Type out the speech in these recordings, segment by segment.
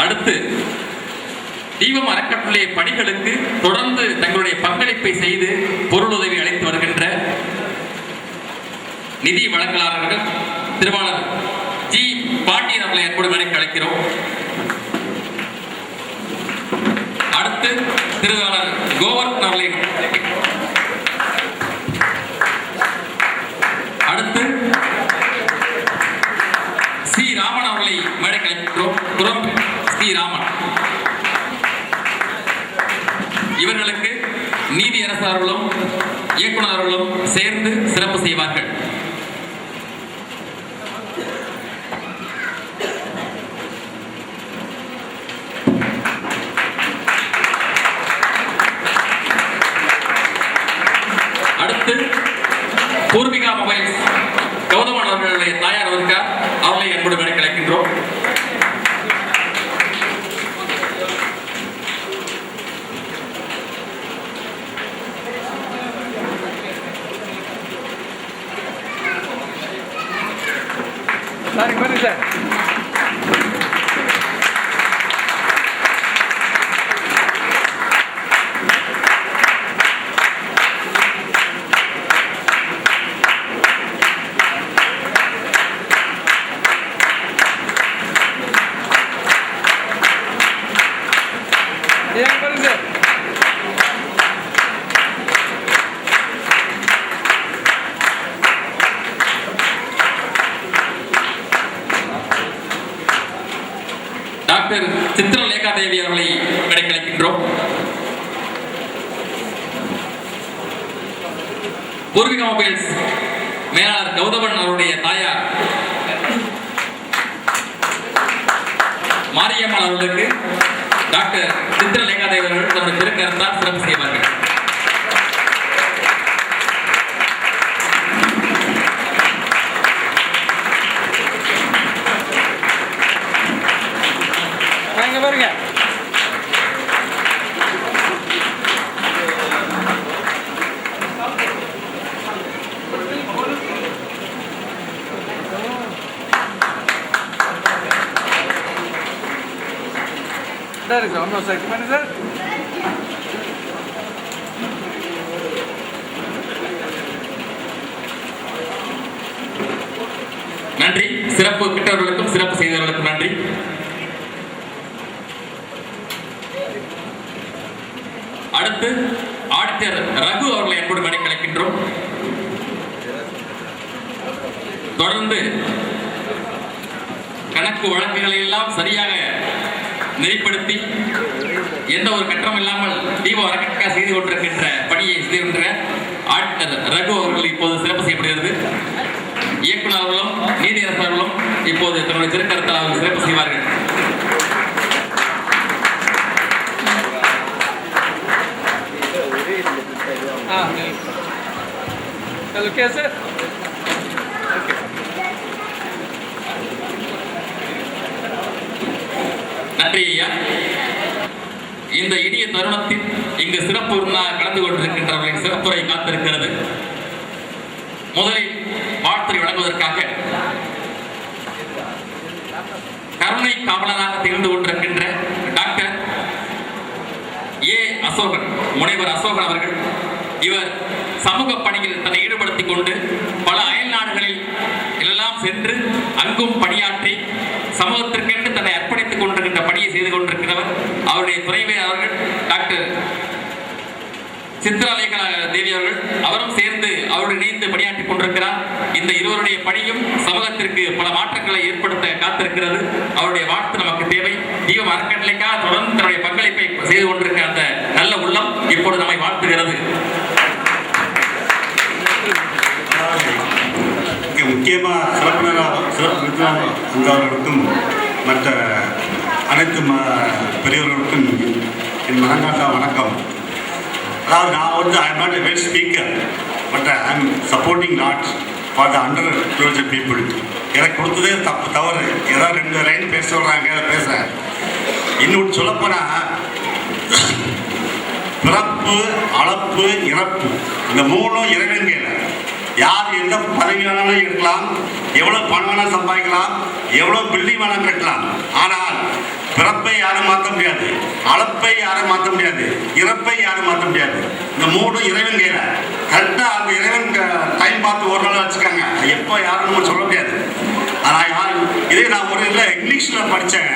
அடுத்து தீபம் அறக்கட்டளை பணிகளுக்கு தொடர்ந்து தங்களுடைய பங்களிப்பை செய்து பொருளுதவி அளித்து வருகின்ற நிதி வழங்கலாளர்கள் திருவாளர் ஜி. பாண்டியன் அவர்களை அன்போடு அழைக்கிறோம். அடுத்து திருவாளர் கோவர்தன் அவர்களை அடுத்து சி ராமன் அவர்களை மேடைக்கு அழைக்கிறோம் புறம் சி ராமன் இவர்களுக்கு நீதி இயக்குநர்களும் சேர்ந்து சிறப்பு செய்வார்கள். அடுத்து பூர்விகா மொபைல்ஸ். கௌதமன் அவர்களுடைய தாயார் அவருக்கு அவர்களை என்பது மேடை கிடைக்கின்றோம் சார் இங்க பாருங்க சித்திரலேகா தேவி அவர்களை மேடை பூர்விகா மொபைல்ஸ் மேலாளர் கௌதமன் அவருடைய தாயார் மாரியம்மன் அவர்களுக்கு டாக்டர் சித்திரலேகா தேவர்கள் தமது திருக்கரத்தால் சிறப்பு செய்வார்கள் ஆ, இங்க பாருங்க இருக்கு சார் ஒன்றும் சார் பண்ணி சார் நன்றி சிறப்பு கிட்டவர்களுக்கும் சிறப்பு செய்தவர்களுக்கும் நன்றி அடுத்து ஆடிட்டர் ரகு அவர்களை அன்போடு மேடை கிடைக்கின்றோம் தொடர்ந்து கணக்கு வழக்குகளை எல்லாம் சரியாக நெறிப்படுத்தி எந்த ஒரு கட்டணம் இல்லாமல் தீப வரக்கட்டாக செய்து கொண்டிருக்கின்ற பணியை செய்கின்ற ஆட்கள் ரகு அவர்கள் இப்போது சிறப்பு செய்யப்படுகிறது. இயக்குனர் அவர்களும் நீதியரசர்களும் இப்போது தன்னுடைய திருக்கரத்தால் அவர்கள் சிறப்பு செய்வார்கள். ஆ ஓகே சார். நன்றி ஐயா. இந்த இனிய தருணத்தில் இங்கு சிறப்பு கலந்து கொண்டிருக்கின்றவர்களின் சிறப்புரை காத்திருக்கிறது. முதலில் வாழ்த்து வழங்குவதற்காக கருணை காவலராக திகழ்ந்து கொண்டிருக்கின்ற டாக்டர் ஏ அசோகன் முனைவர் அசோகன் அவர்கள். இவர் சமூக பணியில் தன்னை ஈடுபடுத்திக் கொண்டு பல அயல் நாடுகளில் எல்லாம் சென்று அங்கும் பணியாற்றி சமூகத்திற்கென்று தன்னை அர்ப்பணித்துக் கொண்டு செய்து கொண்டிருக்கிறவர் அவருடைய துணைவே அவர்கள். டாக்டர் சித்ராலேகா தேவி அவர்கள். அவரும் சேர்ந்து அவரோடு இணைந்து பணியாற்றிக் கொண்டிருக்கிறார். இந்த இருவருடைய பணியும் சமூகத்திற்கு பல மாற்றங்களை ஏற்படுத்த காத்திருக்கிறது. அவருடைய வாழ்த்து நமக்கு தேவை. தீபம் அறக்கட்டளைக்காக தொடர்ந்து தன்னுடைய பங்களிப்பை செய்து கொண்டிருக்கிற அந்த நல்ல உள்ளம் இப்பொழுது நம்மை வாழ்த்துகிறது. முக்கியமாக சிறப்பினராக சிறப்பு அவர்களுக்கும் மற்ற அனைத்து ம பெரியவர்களுக்கும் என் மனங்காட்டா வணக்கம். அதாவது நான் வந்து I not a well speaker but I am supporting not for the under twelfth people எனக்கு கொடுத்ததே தப்பு தவறு. ஏதாவது ரெண்டு லைன் பேச சொல்கிறாங்க பேசுகிறேன் இன்னொன்று சொல்லப்போனால் பிறப்பு அளப்பு இறப்பு. இந்த மூணும் இறைவன் கையில் யார் எந்த பதவி வேணாலும் இருக்கலாம் எவ்வளோ பணம் வேணாலும் சம்பாதிக்கலாம் எவ்வளோ பில்டிங் வேணாலும் கட்டலாம். ஆனால் பிறப்பை யாரும் மாற்ற முடியாது. அளப்பை யாரும் மாற்ற முடியாது. இறப்பை யாரும் மாற்ற முடியாது. இந்த மூடும் இறைவன் கையில. கரெக்டா அந்த இறைவன் டைம் பார்த்து ஒரு நாள் வச்சுக்காங்க. எப்போ யாரும் சொல்ல முடியாது. ஆனால் யார் இதே நான் ஒரு இதில் இங்கிலீஷில் படித்தேன்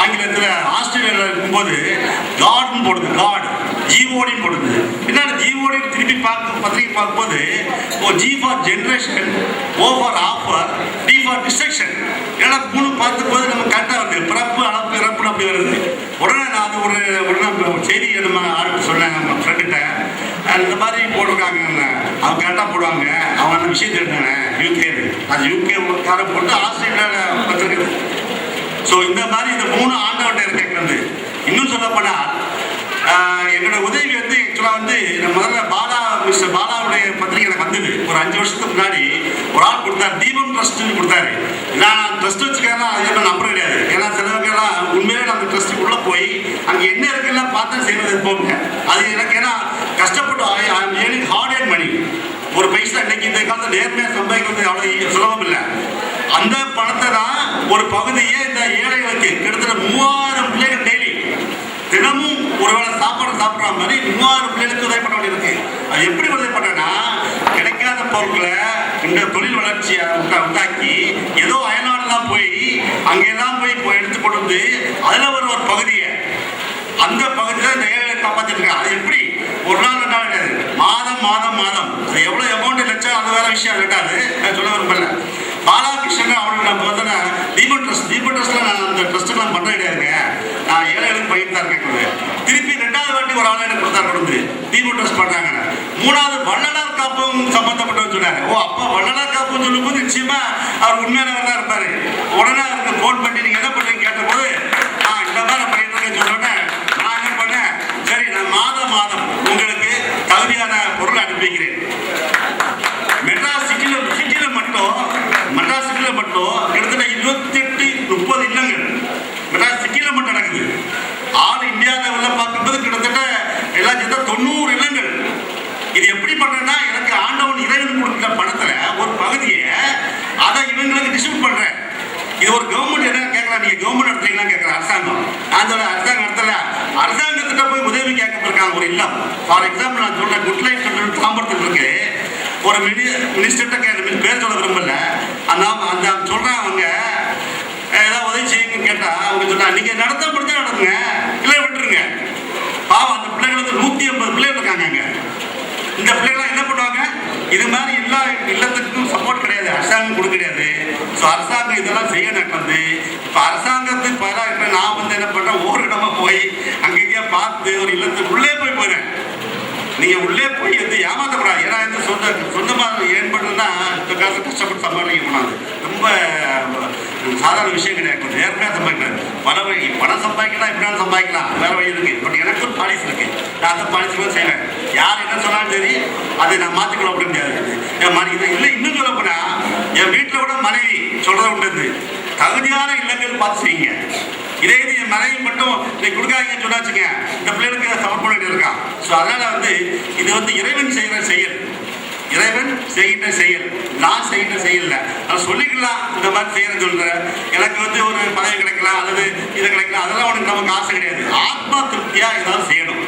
ஆங்கிலத்தில் ஆஸ்திரேலியாவில் இருக்கும்போது காட்னு போடுது காட். ஜிஓடின்னு போடுது. என்னன்னா ஜிஓடி திருப்பி பார்க்க பத்திரிக்கை பார்க்கும்போது O G for generation O for offer D for destruction ஏன்னா மூணு பார்க்கும்போது நம்ம கரெக்டாக வந்து பிறப்பு அளப்பு வருது உடனே நான் அது ஒரு உடனே செய்தி நம்ம ஆள் சொன்னேன் நம்ம ஃப்ரெண்டுகிட்ட இந்த மாதிரி போட்டிருக்காங்க அவங்க கரெக்டாக போடுவாங்க. அவங்க அந்த விஷயம் தெரிஞ்சானே யூகே அது யூகே கார போட்டு ஆஸ்திரேலியாவில் வச்சிருக்குது ஸோ இந்த மாதிரி இந்த மூணு ஆண்டவட்ட இருக்கிறது இன்னும் சொல்ல போனால் என்னோட உதவி வந்து வந்து நான் முதல்ல பாலா மிஸ்டர் பாலாவுடைய பத்திரிகை எனக்கு வந்தது. ஒரு அஞ்சு வருஷத்துக்கு முன்னாடி ஒரு ஆள் கொடுத்தாரு தீபம் ட்ரஸ்ட்னு கொடுத்தாரு. நான் ட்ரஸ்ட் வச்சுக்கிறேன்னா அது என்ன நம்பர் கிடையாது. ஏன்னா சிலவங்க உண்மையிலே நம்ம அந்த ட்ரஸ்ட்டுக்குள்ளே போய் அங்கே என்ன இருக்குல்லாம் பார்த்தா செய்வது போங்க அது எனக்கு ஏன்னா கஷ்டப்பட்டு ஏர்னிங் ஹார்ட் அண்ட் மணி ஒரு பைசா இன்னைக்கு இந்த காலத்தில் நேர்மையாக சம்பாதிக்கிறது அவ்வளோ சுலபம் இல்லை. அந்த பணத்தை தான் ஒரு பகுதியே இந்த ஏழைகளுக்கு கிட்டத்தட்ட மூவாயிரம் பிள்ளைகள் தினமும் ஒருவேளை சாப்பாடு சாப்பிட்ற மாதிரி மூவாயிரம் பிள்ளைகளுக்கு உதவி பண்ண வேண்டியிருக்கு. அது எப்படி உதவி பண்ணனா கிடைக்காத பொருட்களை இந்த தொழில் வளர்ச்சியை உண்டா உண்டாக்கி ஏதோ அயல்நாடுலாம் போய் அங்கெல்லாம் போய் போய் எடுத்து கொண்டு வந்து அதில் ஒரு ஒரு பகுதியை அந்த பகுதியில் இந்த ஏழைகளை காப்பாற்றிருக்காங்க அது எப்படி? ஒரு நாள் ரெண்டு நாள் கிடையாது. மாதம் மாதம் மாதம். அது எவ்வளோ அமௌண்ட் லட்சம் அது வேற விஷயம். ரெண்டாவது நான் சொல்ல விரும்பல. பாலாகிருஷ்ணன் அவருக்கு நான் பார்த்தேன்னா தீபன் ட்ரஸ்ட் தீபன் ட்ரஸ்ட்ல நான் அந்த ட்ரஸ்ட்டுக்கெல்லாம் நான் பண்ணுற கிடையாதுங்க நான் ஏழைகளுக்கு பயிர் தான் இருக்கேன் திருப்பி ரெண்டாவது வாட்டி ஒரு ஆள் எனக்கு கொடுத்தாரு கொடுத்து தீபன் ட்ரஸ்ட் பண்ணாங்க மூணாவது வள்ளலார் காப்பும் சம்பந்தப்பட்டவங்க சொன்னாங்க ஓ அப்பா வள்ளலார் காப்பும் சொல்லும்போது நிச்சயமா அவர் உண்மையானவர் தான் இருப்பாரு. உடனே அவருக்கு ஃபோன் பண்ணி நீங்க என்ன பண்றீங்க கேட்டபோது நான் இந்த மாதிரி பண்ணிட்டு இருக்கேன் சொன்னோன்னே நான் என்ன பண்ணேன்? சரி நான் மாதம் மாதம் உங்களுக்கு தகுதியான பொருளை அனுப்பிக்கிறேன் சிட்டியில் சிட்டியில் மட்டும் மெட்ராஸ் சிட்டியில் மட்டும் கிட்டத்தட்ட இருபத்தெட்டு முப்பது இல்லங்கள். மெட்ராஸ் சிட்டியில் மட்டும் நடக்குது. ஆல் இந்தியா லெவலில் பார்க்கும்போது கிட்டத்தட்ட எல்லா சேர்த்தா தொண்ணூறு இல்லங்கள். இது எப்படி பண்ணுறேன்னா எனக்கு ஆண்டவன் இறைவன் கொடுக்குற பணத்தில் ஒரு பகுதியை அதை இவங்களுக்கு டிஸ்ட்ரிபியூட் பண்ணுறேன் இது ஒரு கவர்மெண்ட் என்ன கேட்கலாம் நீங்க கவர்மெண்ட் நடத்துறீங்களா கேட்கற அரசாங்கம். நான் சொல்ல அரசாங்கம் நடத்தல. அரசாங்கத்திட்ட போய் உதவி கேட்கப்பட்டிருக்காங்க ஒரு இல்லம். ஃபார் எக்ஸாம்பிள் நான் சொல்றேன் குட் லைஃப் தாம்பரத்தில் இருக்கு. ஒரு மினி மினிஸ்டர்கிட்ட பேர் சொல்ல விரும்பல. அந்த அந்த சொல்றாங்க அவங்க. ஏதாவது உதவி செய்யுங்கன்னு கேட்டா அவங்க சொன்னா நீங்க நடத்த முடிஞ்சா நடத்துங்க இல்லை விட்டுருங்க. பாவம் அந்த பிள்ளைகள் வந்து நூத்தி ஐம்பது பிள்ளைகள் இருக்காங்க அங்க. இந்த பிள்ளைகள்லாம் என்ன பண்ணுவாங்க? இது மாதிரி எல்லா இல்லத்துக்கும் சப்போர்ட் கிடையாது. அரசாங்கம் கொடுக்க கிடையாது. ஸோ அரசாங்கம் இதெல்லாம் செய்ய வந்து. இப்போ அரசாங்கத்துக்கு பதிலாக நான் வந்து என்ன பண்ணுறேன் ஒவ்வொரு இடமா போய் அங்கங்கே பார்த்து ஒரு இல்லத்துக்கு உள்ளே போய் போயிடுறேன் நீங்கள் உள்ளே போய் வந்து ஏமாத்தப்படாது ஏன்னா வந்து சொந்த சொந்தமாக ஏன் கஷ்டப்பட்டு சம்பாதிக்க போனாங்க ரொம்ப சாதாரண விஷயம் கிடையாது. நேர்மையாக சம்பாதிக்கிறாரு. பல வழி பணம் சம்பாதிக்கலாம் எப்படினாலும் சம்பாதிக்கலாம். வேற வழி இருக்கு. பட் எனக்கு ஒரு பாலிசி இருக்கு. நான் அந்த பாலிசி கூட செய்வேன். யார் என்ன சொன்னாலும் சரி அதை நான் மாற்றிக்கொள்ள அப்படின்னு முடியாது. என் மனைவி இதை இல்லை இன்னும் சொல்ல போனா என் வீட்டில் கூட மனைவி சொல்றது உண்டு தகுதியான இல்லங்கள் பார்த்து செய்யுங்க. இதே இது என் மனைவி மட்டும் இதை கொடுக்காதீங்கன்னு சொன்னா வச்சுங்க இந்த பிள்ளைகளுக்கு சமர்ப்பணம் இருக்கா இருக்கான் ஸோ அதனால வந்து இது வந்து இறைவன் செய்கிற செயல். இறைவன் செய்கின்ற செயல். நான் செய்கின்ற செயல் இல்லை. நான் சொல்லிக்கலாம் இந்த மாதிரி செய்யணும் சொல்ற எனக்கு வந்து ஒரு பதவி கிடைக்கலாம் அல்லது இது கிடைக்கலாம் அதெல்லாம் உனக்கு நமக்கு ஆசை கிடையாது. ஆத்மா திருப்தியா ஏதாவது செய்யணும்.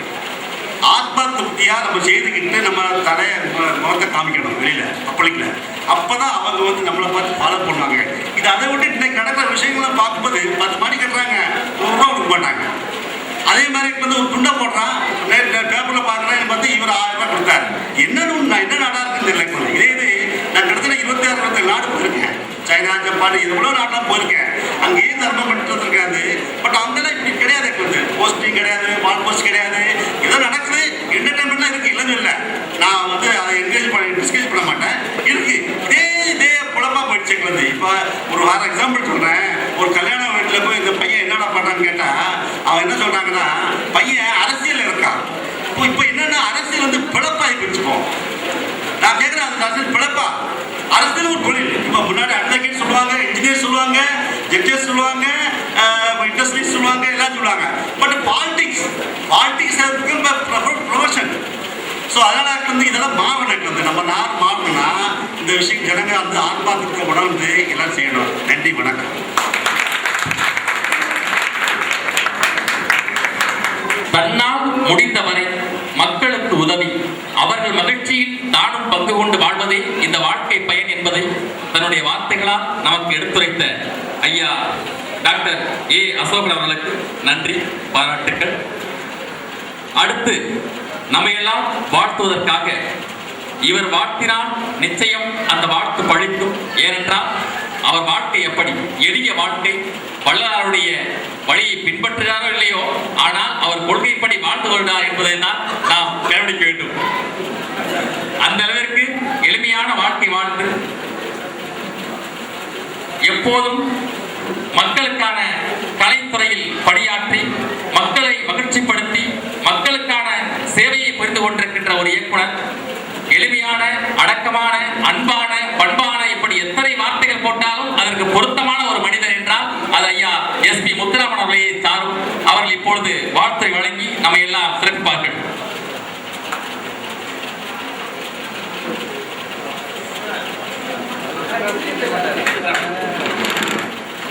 ஆத்மா திருப்தியா நம்ம செய்துக்கிட்டு நம்ம தலைய மு- முகத்தை காமிக்கணும் வெளியில பப்ளிக்ல அப்பதான் அவங்க வந்து நம்மளை பார்த்து ஃபாலோ பண்ணுவாங்க. இது அதை விட்டு இன்னைக்கு நடக்கிற விஷயங்களை பார்க்கும்போது பத்து மணி கட்டுறாங்க நூறு ரூபா கொடுக்க மாட்டாங்க. அதே மாதிரி இப்போ வந்து ஒரு துண்டை போடுறான் பேப்பர்ல பாக்குறேன் பார்த்து இவர் ஆயிரம் ரூபாய் கொடுத்தாரு. என்னன்னு நான் என்ன நாடா இருக்குன்னு தெரியல இதே இது நான் கிட்டத்தட்ட இருபத்தி ஆறு இருபத்தி நாடு போயிருக்கேன். சைனா ஜப்பான் இது இவ்வளோ நாட்டெல்லாம் போயிருக்கேன். அங்கேயும் தர்மம் பண்ணிட்டு இருக்காது பட் அங்கெல்லாம் இப்படி கிடையாது எனக்கு வந்து போஸ்டிங் கிடையாது வால் போஸ்ட் கிடையாது. ஏதோ நடக்குது. என்டர்டைன்மெண்ட்லாம் இருக்கு இல்லைன்னு இல்லை. நான் வந்து அதை என்கரேஜ் பண்ண டிஸ்கரேஜ் பண்ண மாட்டேன். இருக்கு. இதே இதே குழப்பா போயிடுச்சு எங்களுக்கு. வந்து இப்போ ஒரு வார எக்ஸாம்பிள் சொல்றேன். ஒரு கல்யாண வீட்டில் போய் இந்த பையன் என்னடா பண்றான்னு கேட்டால் அவன் என்ன சொல்றாங்கன்னா பையன் அரசியல் இருக்கான். இப்போ இப்போ என்னன்னா அரசியல் வந்து பிழப்பாகி பிடிச்சுப்போம் நான் கேட்குறேன் அந்த அரசியல் பிழப்பா அரசியல் ஒரு தொழில். இப்போ முன்னாடி அட்வொகேட் சொல்லுவாங்க இன்ஜினியர் சொல்லுவாங்க ஜட்ஜஸ் சொல்லுவாங்க இண்டஸ்ட்ரி சொல்லுவாங்க எல்லாம் சொல்லுவாங்க. But politics politics profession so அதனால் வந்து இதெல்லாம் மாறணும் வந்து நம்ம நார் மாறணும்னா இந்த விஷயம் ஜனங்க அந்த ஆன்மாத்திற்கு உணர்ந்து எல்லாம் செய்யணும். நன்றி வணக்கம். தன்னால் முடிந்தவரை மக்களுக்கு உதவி. அவர்கள் மகிழ்ச்சியில் தானும் பங்கு கொண்டு வாழ்வதே இந்த வாழ்க்கை பயன் என்பதை தன்னுடைய வார்த்தைகளால் நமக்கு எடுத்துரைத்த ஐயா டாக்டர் ஏ அசோகன் அவர்களுக்கு நன்றி பாராட்டுக்கள். அடுத்து நம்மையெல்லாம் வாழ்த்துவதற்காக இவர் வாழ்த்தினால் நிச்சயம் அந்த வாழ்த்து பழிக்கும். ஏனென்றால் அவர் வாழ்க்கை எப்படி? எளிய வாழ்க்கை. வள்ளலாருடைய வழியை பின்பற்றுகிறாரோ இல்லையோ? ஆனால் அவர் கொள்கைப்படி வாழ்ந்து வருகிறார் என்பதை தான் நாம் கவனிக்க வேண்டும். அந்த அளவிற்கு எளிமையான வாழ்க்கை வாழ்ந்து எப்போதும் மக்களுக்கான கலைத்துறையில் பணியாற்றி மக்களை மகிழ்ச்சிப்படுத்தி மக்களுக்கான சேவையை புரிந்து கொண்டிருக்கின்ற ஒரு இயக்குனர் எளிமையான அடக்கமான அன்பான பண்பான இப்படி எத்தனை வார்த்தைகள் போட்டாலும் அதற்கு பொருத்தமான ஒரு மனிதன் என்றால் அது ஐயா எஸ் பி முத்துராமன் அவர்களையே சாரும். அவர்கள் இப்பொழுது வார்த்தை வழங்கி நம்ம எல்லாம் சிறப்பார்கள்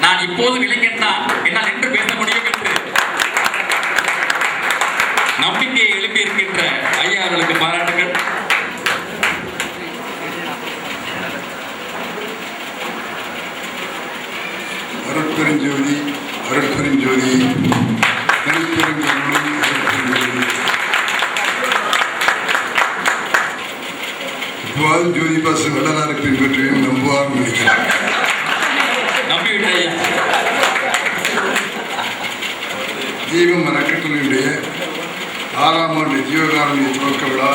நான் இப்போது விளங்கின்றால் என்னால் என்று பேச முடியும் என்று நம்பிக்கையை எழுப்பி இருக்கின்ற ஐயா அவர்களுக்கு பாராட்டு அருட்பெருஞ்சோதி அருட்பெருஞ்சோதி தனிப்பெருஞ்சோதி அருட்பெருஞ்சோதி இப்போது ஜோதி பாசு வள்ளலாரை பின்பற்றுவேன் நம்புவார் நினைக்கிறேன். தீபம் அறக்கட்டளையுடைய ஆறாம் ஆண்டு ஜீவகாரணிய துவக்க விழா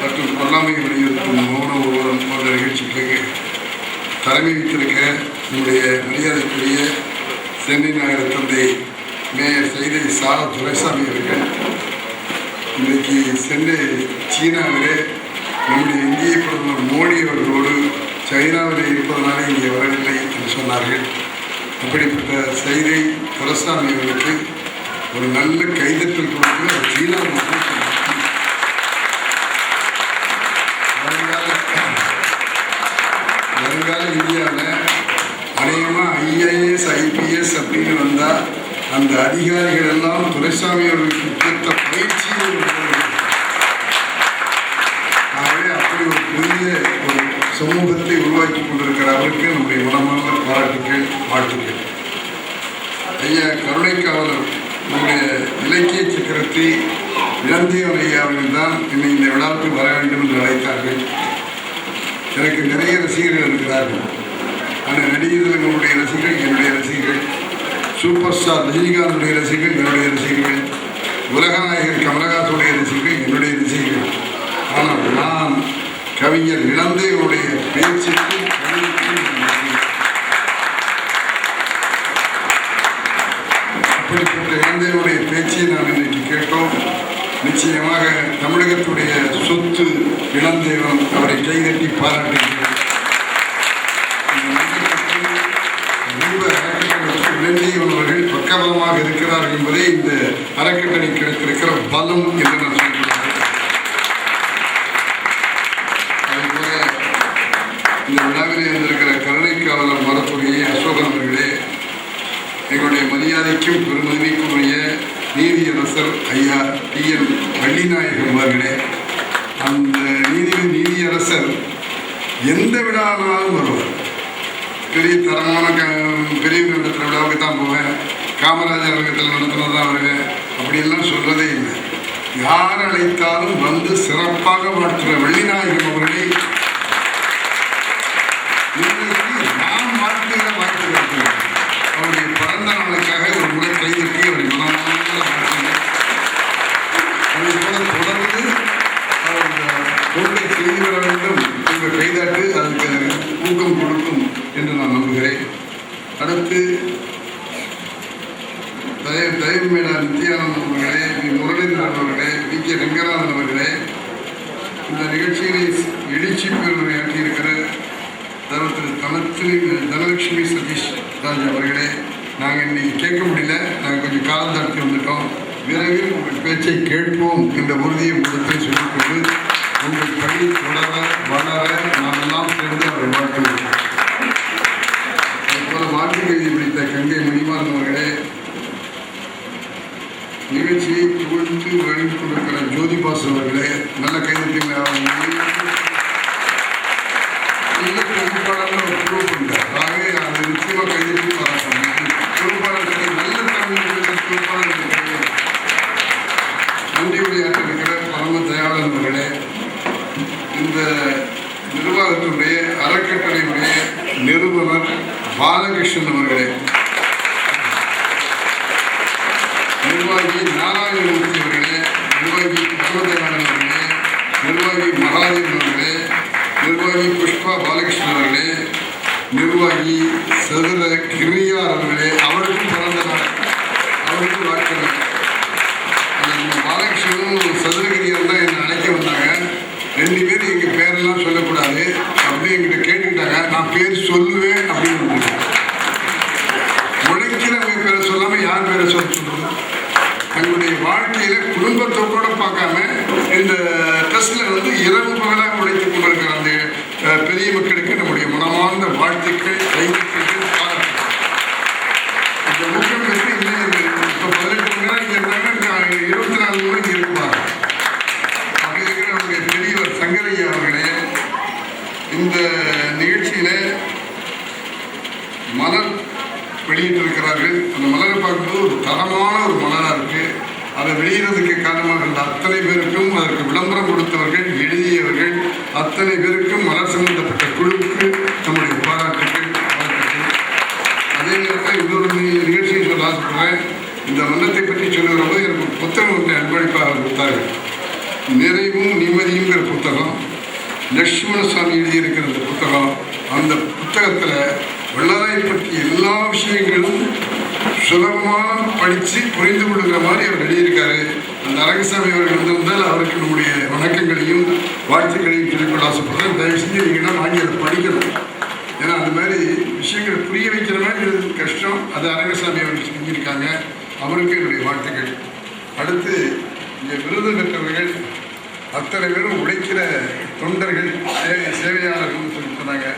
மற்றும் கொல்லாமை வலியுறுத்தும் மௌன ஊர்வலம் போன்ற நிகழ்ச்சிகளுக்கு தலைமை வைத்திருக்க நம்முடைய மரியாதைக்குரிய சென்னை நகர தந்தை மேயர் செய்தி சார துரைசாமி அவர்கள். இன்றைக்கு சென்னை சீனாவிலே நம்முடைய இந்திய பிரதமர் மோடி அவர்களோடு சைனாவில் இருப்பதனால இங்கே வரவில்லை என்று சொன்னார்கள். அப்படிப்பட்ட செய்தி துரைசாமி அவர்களுக்கு ஒரு நல்ல கைதட்டல் கொடுத்து சீனா மக்கள் பின்னு வந்தால் அந்த அதிகாரிகள் எல்லாம் துரைசாமி அவர்களுக்கு கேட்ட பயிற்சியை ஆகவே அப்படி ஒரு புதிய ஒரு சமூகத்தை உருவாக்கி கொண்டிருக்கிற அவருக்கு நம்முடைய மனமார்ந்த பாராட்டுக்கள் வாழ்த்துக்கள். ஐயா கருணைக்காவலர் நம்முடைய இலக்கிய சக்கரத்தை இளந்தேவன் ஐயா அவர்கள் தான் என்னை இந்த விழாவுக்கு வர வேண்டும் என்று அழைத்தார்கள் எனக்கு நிறைய ரசிகர்கள் இருக்கிறார்கள். அந்த நடிகர்களுடைய ரசிகர்கள் என்னுடைய ரசிகர்கள். சூப்பர் ஸ்டார் ரஜினிகாந்துடைய ரசிகர்கள் என்னுடைய ரசிகர்கள் உலகநாயகர் கமலஹாசனுடைய ரசிகர்கள் என்னுடைய ரசிகர்கள். ஆனால் நான் கவிஞர் இளந்தையுடைய பேச்சுக்கு பலம் என்று நான் சொல்கிறேன் அதுபோல இந்த விழாவில் இருந்திருக்கிற கருணை காவலர் மரத்துறையை அசோகன் அவர்களே எங்களுடைய மரியாதைக்கும் பெருமதிக்குரிய நீதியரசர் ஐயா டி என் வள்ளிநாயகம் அவர்களே அந்த நீதி நீதியரசர் எந்த விழானாலும் வருவார். பெரிய தரமான க பெரியவங்க நடத்துகிற விழாவுக்கு தான் போவேன். காமராஜர் அரங்கத்தில் நடத்துனது தான் வருவேன். அப்படியெல்லாம் சொல்றதே இல்லை. யார் அழைத்தாலும் வந்து சிறப்பாக வாழ்த்துகிற வெள்ளிநாயகம் அவர்களை இன்றைக்கு நாம் வாழ்த்துகிற அவருடைய பிறந்த நாளுக்காக ஒரு முறை கைதட்டி அவரை மனமார்ந்த வாழ்த்துங்கள் அதை போல தொடர்ந்து தொண்டை செய்து வர வேண்டும். என்ற கைதாட்டு அதுக்கு ஊக்கம் கொடுக்கும் என்று நான் நம்புகிறேன். அடுத்து தயவு தயவு மேடா நித்யானந்தன் அவர்களே வி முரளிதரன் அவர்களே டி கே. ரங்கநாதன் அவர்களே இந்த நிகழ்ச்சியினை எழுச்சி பெருமையாற்றியிருக்கிற தர திரு தனத்திரு தனலட்சுமி சதீஷ் ராஜ் அவர்களே நாங்கள் இன்னைக்கு கேட்க முடியல. நாங்கள் கொஞ்சம் காலம் தாழ்த்தி வந்துட்டோம். விரைவில் உங்கள் பேச்சை கேட்போம் என்ற உறுதியை உங்களுக்கு சொல்லிக்கொண்டு உங்கள் பள்ளி தொடர வளர நாமெல்லாம் சேர்ந்து அவரை வாழ்த்துவோம் அதுபோல மாற்று கல்வி படித்த கங்கை மணிமாறன் அவர்களே நிகழ்ச்சி விருது வழங்கி கொண்டிருக்கிற ஜோதி பாசு அவர்களே நல்ல கைதட்டீங்களா நல்ல பொறுப்பாளர் ஆகவே அது நிச்சயமாக கைதட்டி பாராட்டணும் நல்ல தமிழ் பொறுப்பாளர் நன்றி உரையாற்றிருக்கிற பரம தயாளன் அவர்களே இந்த நிர்வாகத்தினுடைய அறக்கட்டளையுடைய நிறுவனர் பாலகிருஷ்ணன் அவர்களே. நிர்வாகி நாராயணமூர்த்தி அவர்களே நிர்வாகி பரமதேவானன் அவர்களே நிர்வாகி மகாதேவன் அவர்களே நிர்வாகி புஷ்பா பாலகிருஷ்ணன் அவர்களே நிர்வாகி சதுர கிரியார் அவர்களே அவருக்கும் பிறந்த நாள். அவருக்கும் வாழ்க்கை பாலகிருஷ்ணனும் சதுரகிரியார் தான் என்னை அழைக்க வந்தாங்க. ரெண்டு பேர் எங்கள் பேரெல்லாம் சொல்லக்கூடாது. அப்படின்னு என்கிட்ட கேட்டுக்கிட்டாங்க. நான் பேர் சொல்லுவேன் அப்படின்னு சொல்லிட்டேன். பேரை சொல்லாமல் யார் பேரை சொல்ல வாழ்க்கையில குடும்பத்தை கூட பார்க்காம இந்த ட்ரஸ்ட்ல வந்து இரவு பகலாக உழைத்துக் கொண்டிருக்கிற அந்த பெரிய மக்களுக்கு நம்முடைய மனமார்ந்த வாழ்த்துக்கள் கைவிட்டுகள் பாராட்டுகள் இந்த ஊக்கம் பெற்று இன்னும் இப்போ பதினெட்டு மணி நேரம் இங்கே இருந்தாங்க இருபத்தி நாலு மணி இங்கே இருப்பாங்க. அப்படி இருக்கிற நம்முடைய பெரியவர் சங்கரையா அவர்களே இந்த நிகழ்ச்சியில மலர் வெளியிட்டிருக்கிறார்கள். அந்த மலரை பார்க்கும்போது ஒரு தரமான ஒரு மலராக இருக்குது அதை வெளியிடுறதுக்கு காரணமாக இருந்த அத்தனை பேருக்கும் அதற்கு விளம்பரம் கொடுத்தவர்கள் எழுதியவர்கள் அத்தனை பேருக்கும் மலர் சம்பந்தப்பட்ட குழுவுக்கு நம்முடைய பாராட்டுகள் அதே நேரத்தில் இன்னொரு நிகழ்ச்சியை சொல்ல ஆசைப்படுறேன் இந்த வண்ணத்தை பற்றி சொல்லுகிற போது எனக்கு புத்தகம் ஒன்றை அன்பளிப்பாக கொடுத்தார்கள். நிறைவும் நிம்மதியுங்கிற புத்தகம் லட்சுமண சுவாமி எழுதியிருக்கிற அந்த புத்தகம் அந்த புத்தகத்தில் வள்ளலாரை பற்றி எல்லா விஷயங்களும் சுலபமாக படித்து புரிந்து கொள்கிற மாதிரி அவர் எழுதியிருக்காரு. அந்த அரங்கசாமி அவர்கள் வந்திருந்தால் அவருக்கு நம்முடைய வணக்கங்களையும் வாழ்த்துக்களையும் சொல்லிக்கொள்ள ஆசைப்படுறேன். தயவு செஞ்சு நீங்கள்லாம் வாங்கி அதை படிக்கணும். ஏன்னா அந்த மாதிரி விஷயங்களை புரிய வைக்கிற மாதிரி கஷ்டம். அது அரங்கசாமி அவர்கள் செஞ்சுருக்காங்க. அவருக்கு என்னுடைய வாழ்த்துக்கள். அடுத்து இங்கே விருது பெற்றவர்கள் அத்தனை பேரும் உழைக்கிற தொண்டர்கள் சேவை சேவையாளர்கள்னு சொல்லி சொன்னாங்க.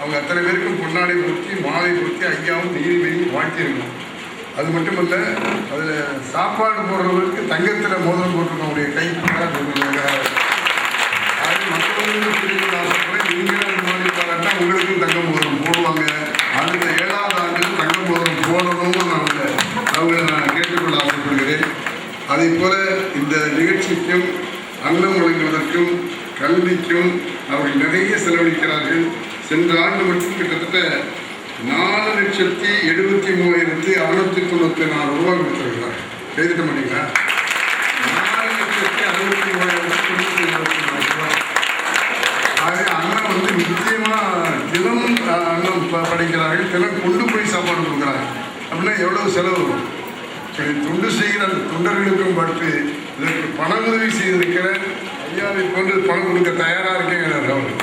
அவங்க அத்தனை பேருக்கும் பொன்னாடை பொருத்தி மாலை பொருத்தி ஐயாவும் நீதிபதியும் வாழ்த்தியிருக்கணும் அது மட்டுமல்ல அதில் சாப்பாடு போடுறவங்களுக்கு தங்கத்தில் மோதிரம் போட்டிருக்கவங்களுடைய கை அது மற்றவங்களுக்கு புரியுது ஆசைப்படுறேன் நீங்களும் அந்த மாதிரி பாராட்டா உங்களுக்கும் தங்க மோதிரம் போடுவாங்க. அடுத்த ஏழாவது ஆண்டில் தங்க மோதிரம் போடணும்னு நான் அவங்களை நான் கேட்டுக்கொள்ள ஆசைப்படுகிறேன். அதே போல் இந்த நிகழ்ச்சிக்கும் அன்னம் வழங்குவதற்கும் கல்விக்கும் அவர்கள் நிறைய செலவழிக்கிறார்கள். சென்ற ஆண்டு மட்டும் கிட்டத்தட்ட நாலு லட்சத்தி எழுபத்தி மூவாயிரத்தி அறுநூத்தி தொண்ணூற்றி நாலு ரூபாய் கொடுத்துருக்கிறார் எழுதிட்ட மாட்டீங்களா நாலு லட்சத்தி அறுபத்தி மூவாயிரத்தி தொண்ணூற்றி இருபத்தி நாலு ரூபாய். ஆகவே அண்ணன் வந்து நிச்சயமா தினம் அண்ணன் ப- படைக்கிறார்கள் தினம் கொண்டு போய் சாப்பாடு கொடுக்குறாங்க. அப்படின்னா எவ்வளவு செலவு? வரும் இப்படி தொண்டு செய்கிற அந்த தொண்டர்களுக்கும் பட்டு இதற்கு பண உதவி செய்திருக்கிற ஐயாவை போன்று பணம் கொடுக்க தயாராக இருக்கேங்கிறார் அவர்.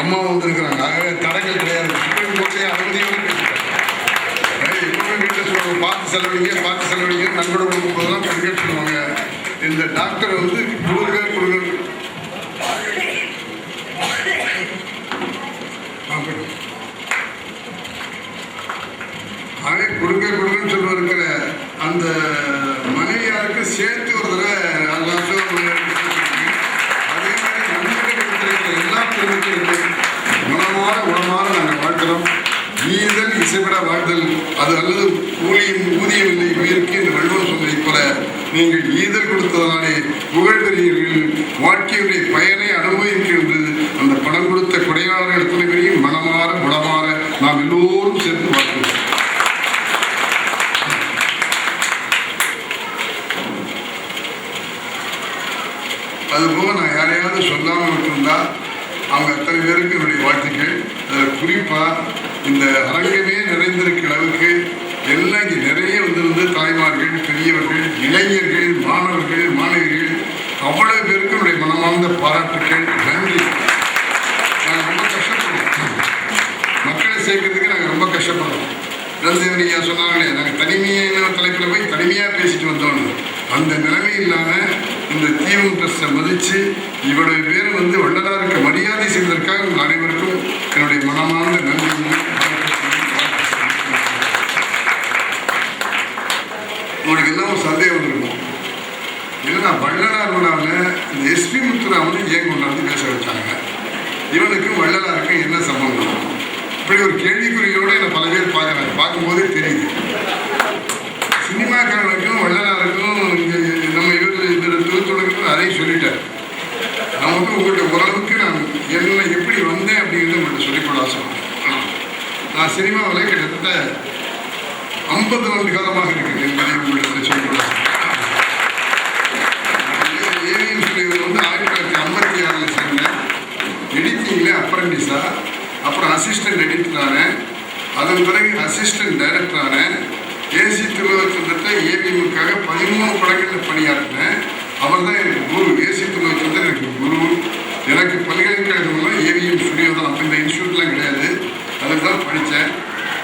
அம்மா வந்திருக்கிறாங்க. ஆகவே தடங்கள் கிடையாது. சுப்ரீம் கோர்ட்லேயே அனுமதியோடு பேசிட்டாங்க. எப்பவுமே வீட்டில் சொல்லுவாங்க பார்த்து செலவழிங்க பார்த்து செலவழிங்க. நண்பரோட கொடுக்கும்போதெல்லாம் பங்கேற்று சொல்லுவாங்க. இந்த டாக்டர் வந்து கொடுங்க கொடுங்க. ஆகவே கொடுங்க கொடுங்கன்னு சொல்ல இருக்கிற அந்த மனைவியாருக்கு சேர்த்து ஒரு தடவை நல்லா சொல்லுங்க. அதே மாதிரி நன்மைகள் கொடுத்திருக்கிற எல்லா பெருமக்களுக்கும் குணமான குணமான நாங்கள் வாழ்க்கிறோம் ஈதல் இசைப்பட வாழ்தல் அது அல்லது ஊழியம் ஊதியம் இல்லை உயிருக்கு என்று வள்ளுவர் சொன்னதைப் போல நீங்கள் ஈதல் கொடுத்ததாலே புகழ் பெறுகிறீர்கள் வாழ்க்கையுடைய பயனை அனுபவிக்கின்றது அந்த பணம் கொடுத்த கொடையாளர்கள் எத்தனை பேரையும் மனமாற குணமாற நாம் எல்லோரும் சேர்ந்து வாழ்க்கிறோம் அதுபோக நான் யாரையாவது சொல்லாமல் விட்டிருந்தா அவங்க அத்தனை பேருக்கு என்னுடைய வாழ்த்துக்கள். அதில் குறிப்பாக இந்த அரங்கமே நிறைந்திருக்கிற அளவுக்கு எல்லாம் இங்கே நிறைய வந்திருந்து தாய்மார்கள் பெரியவர்கள் இளைஞர்கள் மாணவர்கள் மாணவிகள் அவ்வளவு பேருக்கு என்னுடைய மனமார்ந்த பாராட்டுகள் நன்றி. நாங்கள் ரொம்ப கஷ்டப்படுறோம் மக்களை சேர்க்கறதுக்கு நாங்கள் ரொம்ப கஷ்டப்படுறோம் ரந்தேவன் ஐயா சொன்னாங்களே நாங்கள் தனிமையான தலைப்பில் போய் தனிமையாக பேசிட்டு வந்தோம். அந்த நிலைமை இல்லாமல் இந்த தீவம் ட்ரஸ்ட்டை மதித்து இவ்வளவு பேர் வந்து வள்ளலாருக்கு மரியாதை செய்வதற்காக உங்கள் அனைவருக்கும் என்னுடைய மனமார்ந்த நன்றி வாழ்த்துக்களையும் உங்களுக்கு எல்லாம் ஒரு சந்தேகம் இருக்கும் இல்லைன்னா வள்ளலார் விழாவில் இந்த எஸ்பி முத்துராமன் ஏன் கொண்டாந்து பேச வச்சாங்க. இவனுக்கும் வள்ளலாருக்கும் என்ன சம்பந்தம்? இப்படி ஒரு கேள்விக்குறியோட என்னை பல பேர் பார்க்குறாங்க பார்க்கும்போதே தெரியுது. சினிமாக்காரனுக்கும் வள்ளலாருக்கும் நம்ம இவர் இவர் அதையும் சொல்லிட்டார். நான் வந்து உங்கள்கிட்ட ஓரளவுக்கு நான் என்ன எப்படி வந்தேன் அப்படின்னு உங்கள்கிட்ட சொல்லிக்கொள்ள ஆசைப்படுறேன் நான் சினிமாவில் கிட்டத்தட்ட ஐம்பது ஆண்டு காலமாக இருக்கிறேன் என்பதை உங்கள்கிட்ட சொல்லிக்கொள்ள எடிட்டிங்கில் சார் அப்புறம் அசிஸ்டன்ட் எடிட்டர் ஆனேன் அதன் பிறகு அசிஸ்டன்ட் டைரக்டர் ஆனேன் ஏசி திருவச்சந்திரத்தை ஏபிஎம்முக்காக பதிமூணு படங்களில் பணியாற்றினேன் அவர் தான் எனக்கு குரு. ஏசி திருவச்சந்திரன் எனக்கு குரு. எனக்கு பல்கலைக்கழகம்லாம் ஏவிஎம் ஸ்டுடியோ தான். அப்போ இந்த இன்ஸ்டியூட்லாம் கிடையாது. அதில் தான் படித்தேன்.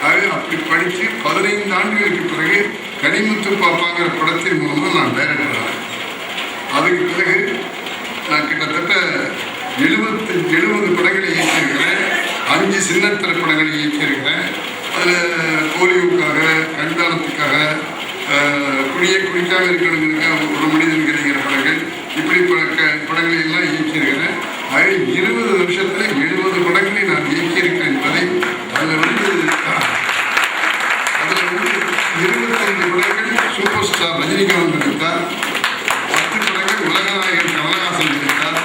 அது அப்படி படித்து பதினைந்து ஆண்டுகளுக்கு பிறகு கனிமுத்து பாப்பாங்கிற படத்தின் மூலமாக நான் டைரக்டர் ஆனேன். அதுக்கு பிறகு நான் கிட்டத்தட்ட எழுபத்தி எழுபது படங்களை இயக்கியிருக்கிறேன். அஞ்சு சின்ன திரைப்படங்களை இயக்கியிருக்கிறேன். அதில் போலியோவுக்காக கண்தானத்துக்காக குடியே குடிக்காம இருக்கணுங்கிறதுக்காக ஒரு மனிதன் கிடைக்கிற படங்கள். இப்படி பட க- படங்களை எல்லாம் இயக்கியிருக்கிறேன். அதில் இருபது வருஷத்தில் எழுபது படங்களை நான் இயக்கியிருக்கிறேன் என்பதை அதில் வந்து அதில் வந்து இருபத்தைந்து படங்கள் சூப்பர் ஸ்டார் ரஜினிகாந்த் நடித்தார் பத்து படங்கள் உலகநாயகன் கமலஹாசன் நடித்தார்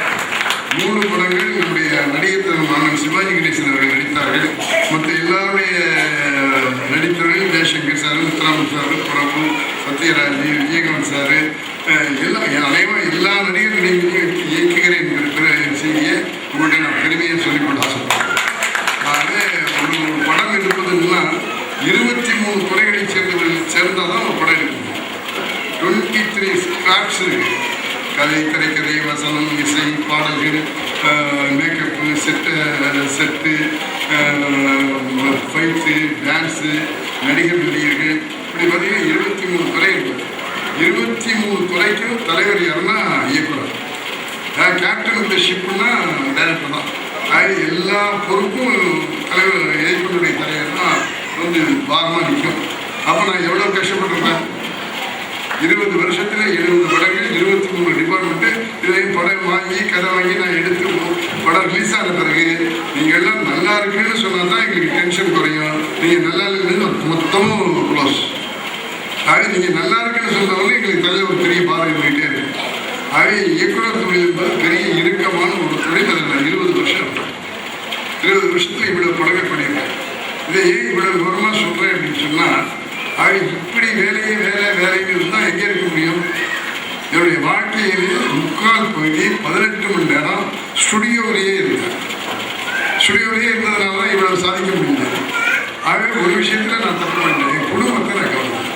மூணு படங்கள் நம்முடைய நடிகர் திரு மாணவன் சிவாஜி கணேசன் அவர்கள் நடித்தார்கள் மற்ற எல்லாருடைய நடித்தவர்கள் Jaishankar sir Muthuraman sir Prabhu Sathyaraj Vijayakanth sir எல்லா அனைவரும் எல்லா நடிகர்களையும் இயக்குகிறேன் என்கிற பிற- செய்தியை உங்கள்கிட்ட நான் பெருமையை சொல்லிக்கொள்ள ஆசைப்படுறேன் ஆக ஒரு படம் எடுப்பதுன்னா இருபத்தி மூணு துறைகளைச் சேர்ந்தவர்கள் சேர்ந்தால் தான் ஒரு படம் எடுக்க முடியும் டுவெண்ட்டி த்ரீ ஸ்கிராப்ஸ் இருக்கு கதை திரைக்கதை வசனம் இசை பாடல்கள் makeup set set fights dance நடிகர் நடிகர்கள். இப்படி பார்த்தீங்கன்னா இருபத்தி மூணு துறை இருக்கு. இருபத்தி மூணு துறைக்கும் தலைவர் யாருன்னா இயக்குனர். கேப்டன் ஆஃப் த ஷிப்னா டைரக்டர் தான். அது எல்லா பொறுப்பும் தலைவர் இயக்குனருடைய தலைவர் தான் வந்து பாகமாக நிற்கும். அப்போ நான் எவ்வளோ கஷ்டப்பட்டிருப்பேன்? இருபது வருஷத்துல எழுபது படங்கள் இருபத்தி மூணு டிபார்ட்மெண்ட் இதையும் படம் வாங்கி கதை வாங்கி நான் எடுத்து படம் ரிலீஸ் ஆன பிறகு நீங்கள் எல்லாம் நல்லா இருக்குன்னு சொன்னா தான் எங்களுக்கு டென்ஷன் குறையும். நீங்கள் நல்லா இல்லைன்னு மொத்தமும் க்ளோஸ் ஆகவே நீங்கள் நல்லா இருக்குன்னு சொன்னவொடனே எங்களுக்கு தலையில் ஒரு பெரிய பாதை இருந்துகிட்டே இருக்கு. ஆகவே இயக்குனர் தொழில் என்பது பெரிய இறுக்கமான ஒரு தொழில் அதில் நான் இருபது வருஷம் இருபது வருஷத்துல இவ்வளவு படங்கள் பண்ணியிருக்கேன் இதை ஏன் இவ்வளவு விவரமாக சொல்கிறேன் அப்படின்னு சொன்னால் ஆக இப்படி வேலையே வேலை வேலைன்னு இருந்தால் எங்கே இருக்க முடியும்? என்னுடைய வாழ்க்கையிலே முக்கால் பகுதி பதினெட்டு மணி நேரம் ஸ்டுடியோவிலேயே இருந்தேன். ஸ்டுடியோவிலேயே இருந்ததுனால தான் இவ்வளவு சாதிக்க முடியல. ஆகவே ஒரு விஷயத்தில் நான் தப்பு பண்ணேன் என் குடும்பத்தை நான் கவனம்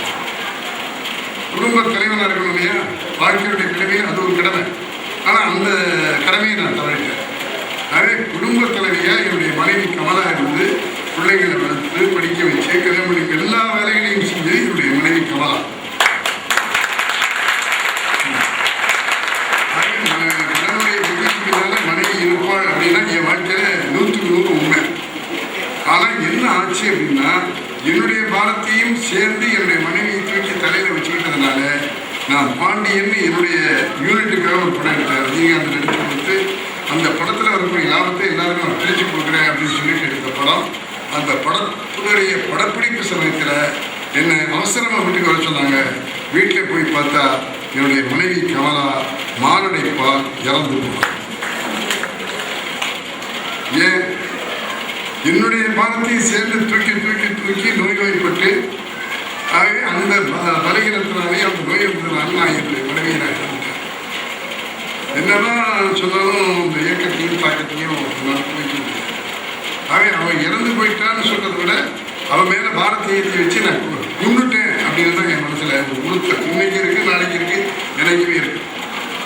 குடும்ப தலைவனாக இருக்கணும் இல்லையா? வாழ்க்கையுடைய கடமை அது ஒரு கடமை. ஆனால் அந்த கடமையை நான் தவறிட்டேன். அதே குடும்ப தலைவியாக என்னுடைய மனைவி கமலா இருந்து பிள்ளைகளை வளர்த்து படிக்க வச்சு கல்யாணம் பண்ணி எல்லா வேலைகளையும் செஞ்சு என்னுடைய மனைவி கமலா. மனைவி இருப்பாள் அப்படின்னா என் வாழ்க்கையில நூற்றுக்கு நூறு உண்மை. ஆனால் என்ன ஆச்சு அப்படின்னா என்னுடைய பாரத்தையும் சேர்ந்து என்னுடைய மனைவியை தூக்கி தலையில வச்சுக்கிட்டதுனால நான் பாண்டியன் என்னுடைய யூனிட்டுக்காக ஒரு படம் எடுத்தேன் ரஜினிகாந்த் நடித்து கொடுத்து அந்த படத்தில் வரக்கூடிய லாபத்தை எல்லாருக்கும் நான் பிரித்து கொடுக்குறேன் அப்படின்னு சொல்லிட்டு எடுத்த படம். அந்த படத்துடைய படப்பிடிப்பு சமயத்தில் என்னை அவசரமாக வீட்டுக்கு வர சொன்னாங்க. வீட்டில் போய் பார்த்தா என்னுடைய மனைவி கமலா மாரடைப்பால் இறந்து போனார் ஏன்? என்னுடைய பாரத்தையும் சேர்ந்து தூக்கி தூக்கி தூக்கி நோய்வாய்ப்பட்டு ஆகவே அந்த பலகீனத்தினாலே அந்த நோய் இருந்ததுனால நான் என்னுடைய மனைவியை நான் இழந்துட்டேன். என்னதான் சொன்னாலும் இந்த இயக்கத்தையும் தாக்கத்தையும் நான் போயிட்டு ஆகவே அவன் இறந்து போயிட்டான்னு சொல்றதை விட அவன் மேல பாரத்தை ஏற்றி வச்சு நான் கொண்டுட்டேன் அப்படின்னு தான் என் மனசுல உளுத்தம் இன்னைக்கு இருக்கு நாளைக்கு இருக்கு எனக்குமே இருக்கு.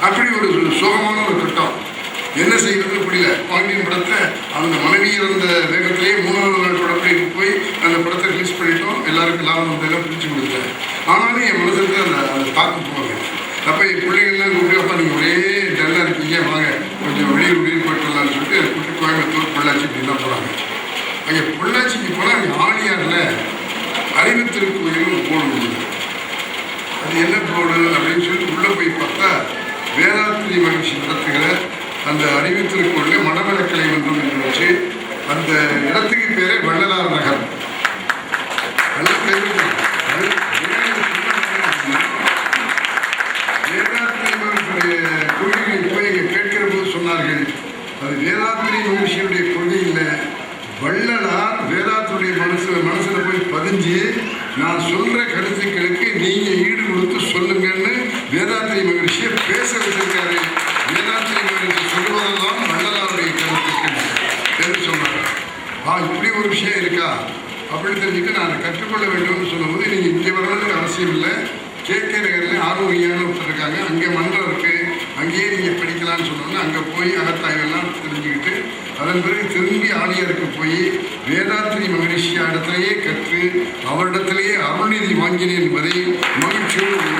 அப்படி ஒரு சோகமான ஒரு கட்டம். என்ன செய்யறதுன்னு புரியல. பாண்டியன் படத்தை அந்த மனைவி இருந்த வேகத்திலேயே மூணாவது நாள் படப்பிடிக்கு போய் அந்த படத்தை ரிலீஸ் பண்ணிட்டோம். எல்லாருக்கும் லாபம் வந்ததெல்லாம் பிரித்து கொடுத்தேன். ஆனாலும் என் மனசுக்கு அந்த அதை பார்க்க போவாங்க அப்போ என் பிள்ளைங்கள்லாம் கூப்பிட்டு அப்பா நீங்கள் ஒரே டல்லாக இருக்கீங்க. வாங்க. கொஞ்சம் வெளியே வெளியூர் போயிட்டு வரலாம்னு சொல்லிட்டு கூட்டி கோயம்புத்தூர் பொள்ளாச்சி இப்படிலாம் போகிறாங்க அங்கே பொள்ளாச்சிக்கு போனால் அங்கே ஆழியாரில் அறிவு திருக்கோயில் போர்டு அது என்ன போர்டு அப்படின்னு சொல்லி உள்ளே போய் பார்த்தா வேதாத்திரி மகிழ்ச்சி நடத்துகிற அந்த அறிவு திருக்கோயிலே மணவிளக்கலை மன்றம் என்று வச்சு அந்த இடத்துக்கு பேரே வள்ளலார் நகர். நல்லா தெரிஞ்சுக்கணும். அது வேதாத்திரி மகிழ்ச்சியுடைய கொள்கைகளை போய் இங்கே கேட்கிற போது சொன்னார்கள் அது வேதாத்திரி மகிழ்ச்சியுடைய கொள்கை இல்லை வள்ளலார் வேதாத்துடைய மனசில் மனசில் போய் பதிஞ்சு நான் சொல்கிற கருத்துக்களுக்கு நீங்கள் ஈடு கொடுத்து சொல்லுங்கன்னு வேதாத்திரி மகிழ்ச்சியை பேச வச்சிருக்காரு. வேதாத்திரி மகிழ்ச்சி சொல்லுவதெல்லாம் வள்ளலாருடைய கருத்துக்கள் என்று சொன்னார். ஆ இப்படி ஒரு விஷயம் இருக்கா? அப்படின்னு தெரிஞ்சுட்டு நான் கற்றுக்கொள்ள வேண்டும்னு சொல்லும்போது நீங்கள் இங்கே வரணும்னு அவசியம் இல்லை. கே கே நகரில் ஐயான்னு ஒருத்தர் இருக்காங்க. அங்கே மன்றம் இருக்குது அங்கேயே நீங்கள் படிக்கலாம்னு சொன்னோன்னா அங்கே போய் அகத்தாய்வெல்லாம் பிறகு திரும்பி ஆணியருக்கு போய் வேதாத்ரி மகரிஷியா இடத்திலேயே கற்று அவரிடத்திலேயே அருள்நிதி வாங்கினேன் என்பதை மகிழ்ச்சியோடு